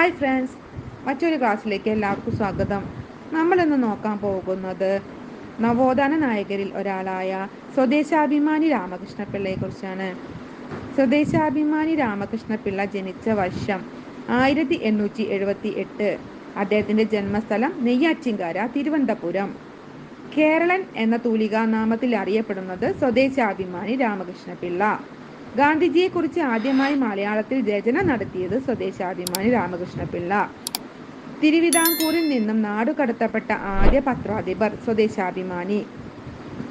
Hi friends മറ്റൊരു ക്ലാസ്സിലേക്ക് എല്ലാവർക്കും സ്വാഗതം. നമ്മളിന്ന് നോക്കാൻ പോകുന്നത് നവോത്ഥാന നായകരിൽ ഒരാളായ സ്വദേശാഭിമാനി രാമകൃഷ്ണപിള്ളയെക്കുറിച്ചാണ് സ്വദേശാഭിമാനി രാമകൃഷ്ണപിള്ള ജനിച്ച വർഷം ആയിരത്തി എണ്ണൂറ്റി എഴുപത്തി എട്ട് അദ്ദേഹത്തിന്റെ ജന്മസ്ഥലം നെയ്യാറ്റിൻകര തിരുവനന്തപുരം. കേരളൻ എന്ന തൂലികാനാമത്തിൽ അറിയപ്പെടുന്നത് സ്വദേശാഭിമാനി രാമകൃഷ്ണപിള്ള. ഗാന്ധിജിയെക്കുറിച്ച് ആദ്യമായി മലയാളത്തിൽ രചന നടത്തിയത് സ്വദേശാഭിമാനി രാമകൃഷ്ണപിള്ള. തിരുവിതാംകൂറിൽ നിന്നും നാടുകടത്തപ്പെട്ട ആദ്യ പത്രാധിപർ സ്വദേശാഭിമാനി.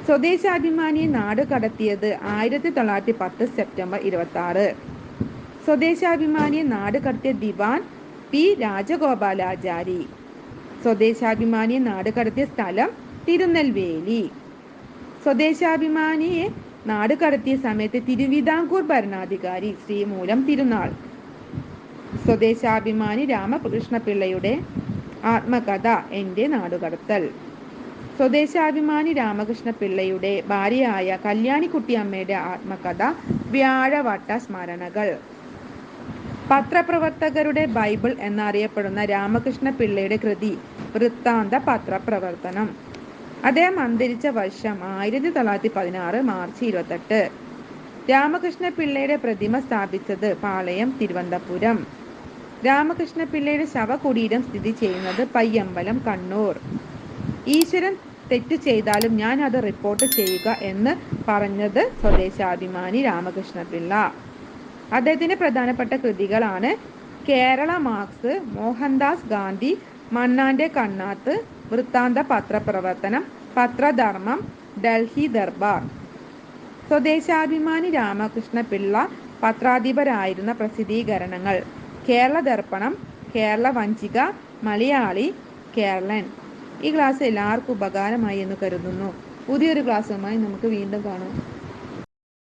സ്വദേശാഭിമാനിയെ നാട് കടത്തിയത് ആയിരത്തി തൊള്ളായിരത്തി പത്ത് സെപ്റ്റംബർ ഇരുപത്തി ആറ് സ്വദേശാഭിമാനിയെ നാട് കടത്തിയ ദിവാൻ പി രാജഗോപാലാചാരി. സ്വദേശാഭിമാനിയെ നാട് കടത്തിയ സ്ഥലം തിരുനെൽവേലി. സ്വദേശാഭിമാനിയെ നാട് കടത്തിയ സമയത്ത് തിരുവിതാംകൂർ ഭരണാധികാരി ശ്രീമൂലം തിരുനാൾ. സ്വദേശാഭിമാനി രാമകൃഷ്ണപിള്ളയുടെ ആത്മകഥ എന്റെ നാടുകടത്തൽ സ്വദേശാഭിമാനി രാമകൃഷ്ണപിള്ളയുടെ ഭാര്യയായ കല്യാണിക്കുട്ടി അമ്മയുടെ ആത്മകഥ വ്യാഴവട്ട സ്മരണകൾ പത്രപ്രവർത്തകരുടെ ബൈബിൾ എന്നറിയപ്പെടുന്ന രാമകൃഷ്ണ പിള്ളയുടെ കൃതി വൃത്താന്ത പത്രപ്രവർത്തനം അദ്ദേഹം അന്തരിച്ച വർഷം ആയിരത്തി തൊള്ളായിരത്തി പതിനാറ് മാർച്ച് ഇരുപത്തെട്ട്. രാമകൃഷ്ണ പിള്ളയുടെ പ്രതിമ സ്ഥാപിച്ചത് പാളയം തിരുവനന്തപുരം. രാമകൃഷ്ണ പിള്ളയുടെ ശവകുടീരം സ്ഥിതി ചെയ്യുന്നത് പയ്യമ്പലം കണ്ണൂർ. ഈശ്വരൻ തെറ്റ് ചെയ്താലും ഞാൻ അത് റിപ്പോർട്ട് ചെയ്യുക എന്ന് പറഞ്ഞത് സ്വദേശാഭിമാനി രാമകൃഷ്ണ പിള്ള അദ്ദേഹത്തിന്റെ പ്രധാനപ്പെട്ട കൃതികളാണ് കേരള മാർക്സ് മോഹൻദാസ് ഗാന്ധി മണ്ണാന്റെ കണ്ണാത്ത് വൃത്താന്ത പത്രപ്രവർത്തനം പത്രധർമ്മം ഡൽഹി ദർബാർ. സ്വദേശാഭിമാനി രാമകൃഷ്ണ പിള്ള പത്രാധിപരായിരുന്ന പ്രസിദ്ധീകരണങ്ങൾ. കേരള ദർപ്പണം കേരള വഞ്ചിക മലയാളി കേരളൻ. ഈ ക്ലാസ് എല്ലാവർക്കും ഉപകാരമായി എന്ന് കരുതുന്നു. പുതിയൊരു ക്ലാസ്സുമായി നമുക്ക് വീണ്ടും കാണാം.